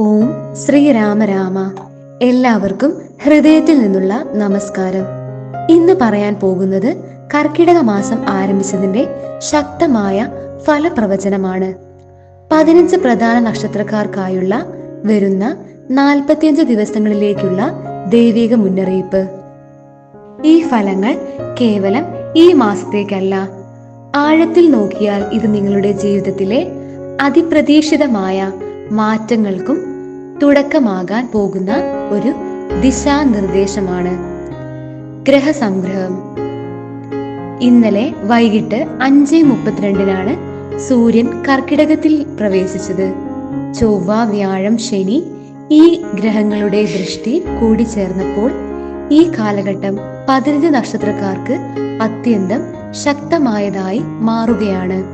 ഓം ശ്രീരാമ രാമ. എല്ലാവർക്കും ഹൃദയത്തിൽ നിന്നുള്ള നമസ്കാരം. ഇന്ന് പറയാൻ പോകുന്നത് കർക്കിടക മാസം ആരംഭിച്ചതിന്റെ ശക്തമായ ഫലപ്രവചനമാണ്. പതിനഞ്ച് പ്രധാന നക്ഷത്രക്കാർക്കായുള്ള വരുന്ന നാൽപ്പത്തിയഞ്ച് ദിവസങ്ങളിലേക്കുള്ള ദൈവിക മുന്നറിയിപ്പ്. ഈ ഫലങ്ങൾ കേവലം ഈ മാസത്തേക്കല്ല. ആഴത്തിൽ നോക്കിയാൽ ഇത് നിങ്ങളുടെ ജീവിതത്തിലെ അതിപ്രതീക്ഷിതമായ മാറ്റങ്ങൾക്കും തുടക്കമാകാൻ പോകുന്ന ഒരു ദിശാനിർദ്ദേശമാണ്. ഗ്രഹസംഗ്രഹം. ഇന്നലെ വൈകിട്ട് അഞ്ച് മുപ്പത്തിരണ്ടിനാണ് സൂര്യൻ കർക്കിടകത്തിൽ പ്രവേശിച്ചത്. ചൊവ്വ വ്യാഴം ശനി ഈ ഗ്രഹങ്ങളുടെ ദൃഷ്ടി കൂടിച്ചേർന്നപ്പോൾ ഈ കാലഘട്ടം പതിനഞ്ച് നക്ഷത്രക്കാർക്ക് അത്യന്തം ശക്തമായതായി മാറുകയാണ്.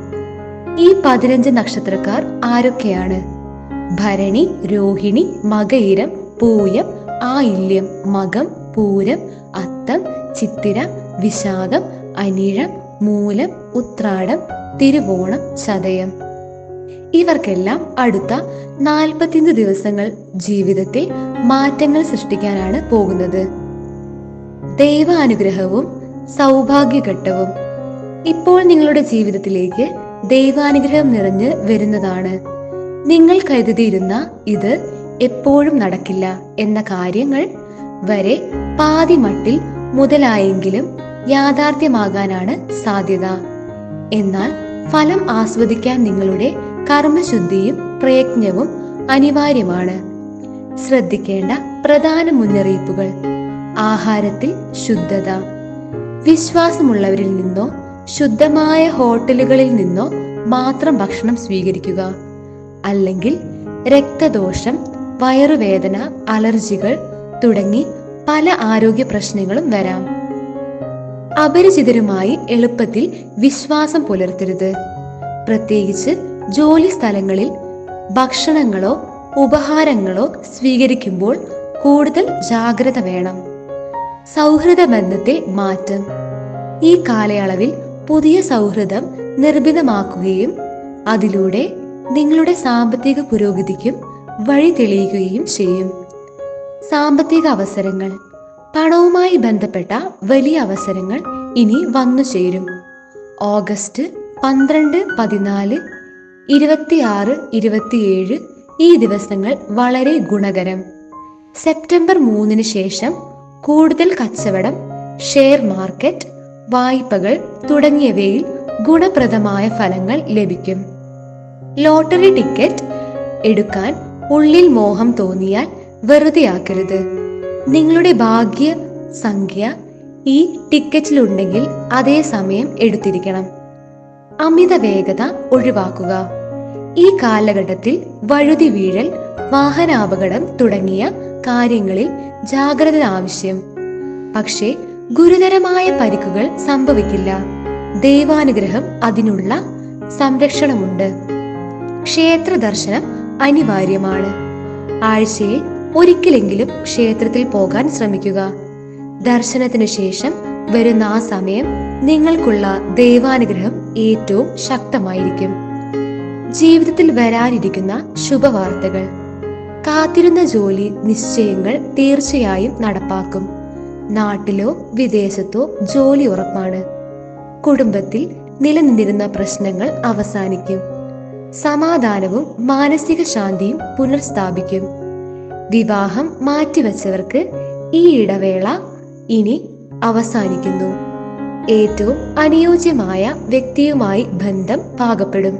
ഈ പതിനഞ്ച് നക്ഷത്രക്കാർ ആരൊക്കെയാണ്? ഭരണി രോഹിണി മകയിരം പൂയം ആയില്യം മകം പൂരം അത്തം ചിത്തിര വിശാഖം അനിഴം മൂലം ഉത്രാടം തിരുവോണം ചതയം. ഇവർക്കെല്ലാം അടുത്ത നാൽപ്പത്തിയഞ്ച് ദിവസങ്ങൾ ജീവിതത്തിൽ മാറ്റങ്ങൾ സൃഷ്ടിക്കാനാണ് പോകുന്നത്. ദൈവാനുഗ്രഹവും സൗഭാഗ്യഘട്ടവും ഇപ്പോൾ നിങ്ങളുടെ ജീവിതത്തിലേക്ക് ദൈവാനുഗ്രഹം നിറഞ്ഞ് വരുന്നതാണ്. നിങ്ങൾ കരുതിയിരുന്ന ഇത് എപ്പോഴും നടക്കില്ല എന്ന കാര്യങ്ങൾ വരെ പാതിമട്ടിൽ മുതലായെങ്കിലും യാഥാർത്ഥ്യമാകാനാണ് സാധ്യത. എന്നാൽ ഫലം ആസ്വദിക്കാൻ നിങ്ങളുടെ കർമ്മശുദ്ധിയും പ്രയത്നവും അനിവാര്യമാണ്. ശ്രദ്ധിക്കേണ്ട പ്രധാന മുന്നറിയിപ്പുകൾ. ആഹാരത്തിൽ ശുദ്ധത. വിശ്വാസമുള്ളവരിൽ നിന്നോ ശുദ്ധമായ ഹോട്ടലുകളിൽ നിന്നോ മാത്രം ഭക്ഷണം സ്വീകരിക്കുക. അല്ലെങ്കിൽ രക്തദോഷം വയറുവേദന അലർജികൾ തുടങ്ങി പല ആരോഗ്യ പ്രശ്നങ്ങളും വരാം. അപരിചിതരുമായി എളുപ്പത്തിൽ വിശ്വാസം പുലർത്തരുത്. പ്രത്യേകിച്ച് ജോലി സ്ഥലങ്ങളിൽ ഭക്ഷണങ്ങളോ ഉപഹാരങ്ങളോ സ്വീകരിക്കുമ്പോൾ കൂടുതൽ ജാഗ്രത വേണം. സൗഹൃദ ബന്ധത്തിൽ മാറ്റം. ഈ കാലയളവിൽ പുതിയ സൗഹൃദം നിർമ്മിതമാക്കുകയും അതിലൂടെ നിങ്ങളുടെ സാമ്പത്തിക പുരോഗതിക്കും വഴി തെളിയുകയും ചെയ്യും. സാമ്പത്തിക അവസരങ്ങൾ. പണവുമായി ബന്ധപ്പെട്ട വലിയ അവസരങ്ങൾ ഇനി വന്നു ചേരും. ഓഗസ്റ്റ് പന്ത്രണ്ട് പതിനാല് ഇരുപത്തിയാറ് ഇരുപത്തിയേഴ് ഈ ദിവസങ്ങൾ വളരെ ഗുണകരം. സെപ്റ്റംബർ മൂന്നിന് ശേഷം കൂടുതൽ കച്ചവടം ഷെയർ മാർക്കറ്റ് വായ്പകൾ തുടങ്ങിയവയിൽ ഗുണപ്രദമായ ഫലങ്ങൾ ലഭിക്കും. ലോട്ടറി ടിക്കറ്റ് എടുക്കാൻ ഉള്ളിൽ മോഹം തോന്നിയാൽ വെറുതെയാക്കരുത്. നിങ്ങളുടെ ഭാഗ്യ സംഖ്യ ഈ ടിക്കറ്റിലുണ്ടെങ്കിൽ അതേ സമയം എടുത്തിരിക്കണം. അമിത വേഗത ഒഴിവാക്കുക. ഈ കാലഘട്ടത്തിൽ വഴുതി വീഴൽ വാഹനാപകടം തുടങ്ങിയ കാര്യങ്ങളിൽ ജാഗ്രത ആവശ്യം. പക്ഷേ ഗുരുതരമായ പരിക്കുകൾ സംഭവിക്കില്ല. ദൈവാനുഗ്രഹം അതിനുള്ള സംരക്ഷണമുണ്ട്. ക്ഷേത്ര ദർശനം അനിവാര്യമാണ്. ആഴ്ചയിൽ ഒരിക്കലെങ്കിലും ക്ഷേത്രത്തിൽ പോകാൻ ശ്രമിക്കുക. ദർശനത്തിന് ശേഷം വരുന്ന ആ സമയം നിങ്ങൾക്കുള്ള ദൈവാനുഗ്രഹം ഏറ്റവും ശക്തമായിരിക്കും. ജീവിതത്തിൽ വരാനിരിക്കുന്ന ശുഭവാർത്തകൾ. കാത്തിരുന്ന ജോലി നിശ്ചയങ്ങൾ തീർച്ചയായും നടപ്പാക്കും. നാട്ടിലോ വിദേശത്തോ ജോലി ഉറപ്പാണ്. കുടുംബത്തിൽ നിലനിന്നിരുന്ന പ്രശ്നങ്ങൾ അവസാനിക്കും. സമാധാനവും മാനസിക ശാന്തിയും പുനർസ്ഥാപിക്കും. വിവാഹം മാറ്റിവെച്ചവർക്ക് ഈ ഇടവേള ഇനി അവസാനിക്കുന്നു. ഏറ്റവും അനുയോജ്യമായ വ്യക്തിയുമായി ബന്ധം പാകപ്പെടും.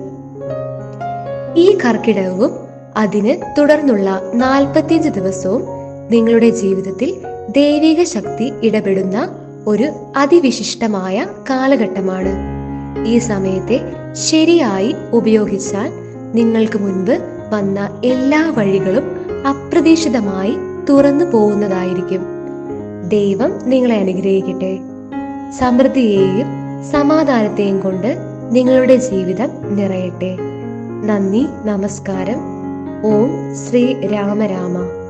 ഈ കർക്കിടകവും അതിന് തുടർന്നുള്ള നാൽപ്പത്തിയഞ്ച് ദിവസവും നിങ്ങളുടെ ജീവിതത്തിൽ ദൈവിക ശക്തി ഇടപെടുന്ന ഒരു അതിവിശിഷ്ടമായ കാലഘട്ടമാണ്. ഈ സമയത്തെ ശരിയായി ഉപയോഗിച്ചാൽ നിങ്ങൾക്ക് മുൻപ് വന്ന എല്ലാ വഴികളും അപ്രതീക്ഷിതമായി തുറന്നു പോകുന്നതായിരിക്കും. ദൈവം നിങ്ങളെ അനുഗ്രഹിക്കട്ടെ. സമൃദ്ധിയെയും സമാധാനത്തെയും കൊണ്ട് നിങ്ങളുടെ ജീവിതം നിറയട്ടെ. നന്ദി നമസ്കാരം. ഓം ശ്രീ രാമരാമ